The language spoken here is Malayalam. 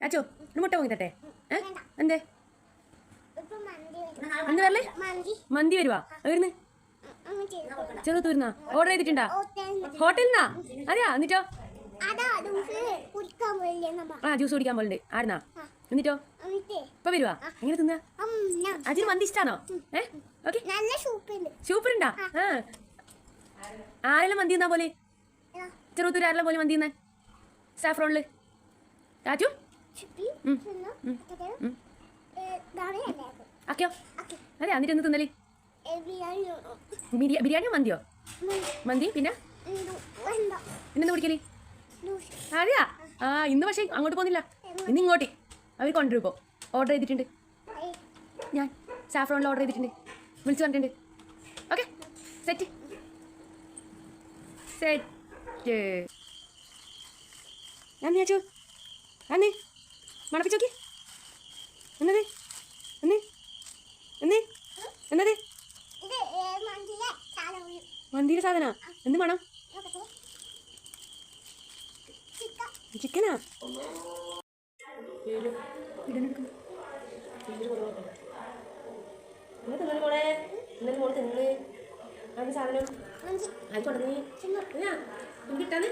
അച്ചോ മുട്ട തട്ടെ ഏ? എന്തേ? ഇപ്പൊ മന്തി വരും. എന്ത് വരല്ലേ മന്തി. മന്തി വരുവാ? വരുന്ന് ചെറുത്ത് വരുന്ന ഓർഡർ ചെയ്തിട്ടുണ്ടാ? ഹോട്ടലിൽ നിന്നാ അതെയാ? എന്നിട്ടോ? ആ ജ്യൂസ് കുടിക്കാൻ പോലുണ്ട് ആടുന്നാ. എന്നിട്ടോ? ഇപ്പൊ വരുവാ? എങ്ങനെ തിന്നാ? അജിന് അതിന് മന്തി ഇഷ്ടാണോ? ഏ? ഓക്കെ. സൂപ്പർ ഉണ്ടാ ആ. ആരെല്ലാം മന്തി തിന്നാ പോലെ? ചെറുത്തൂർ ആരെല്ലാം പോലെ മന്തി തിന്നാ? സാഫ്രോണിൽ രാജു ആക്കിയോ. അതെ എന്നിട്ട് എന്ത് തിന്നൽ? ബിരിയാണി ബിരിയാണിയോ മന്തിയോ? മന്തി. പിന്നെ. പിന്നെന്താ കുടിക്കൽ? ജ്യൂസ്. ആ ഇന്ന് പക്ഷേ അങ്ങോട്ട് പോകുന്നില്ല. ഇന്ന് ഇങ്ങോട്ടേ. അവർ കൊണ്ടുവരും ഇപ്പോൾ ഓർഡർ ചെയ്തിട്ടുണ്ട്. ഞാൻ സാഫ്രോണിൽ ഓർഡർ ചെയ്തിട്ടുണ്ട്. വിളിച്ചു പറഞ്ഞിട്ടുണ്ട്. ഓക്കെ. സെറ്റ്. സെറ്റ്. ഞാൻ ചോ അന്നേ മണപ്പിച്ച് നോക്കി എന്നതേ? എന്നേ? എന്നേ? എന്നതേ. മന്തിയുടെ സാധന. എന്ത് മണം? നോക്കട്ടെ. ചിക്കൻ. ചിക്കനാ സാധനം. അത് ആയിക്കോട്ടെ നീ തിന്നു. കിട്ടാന്ന്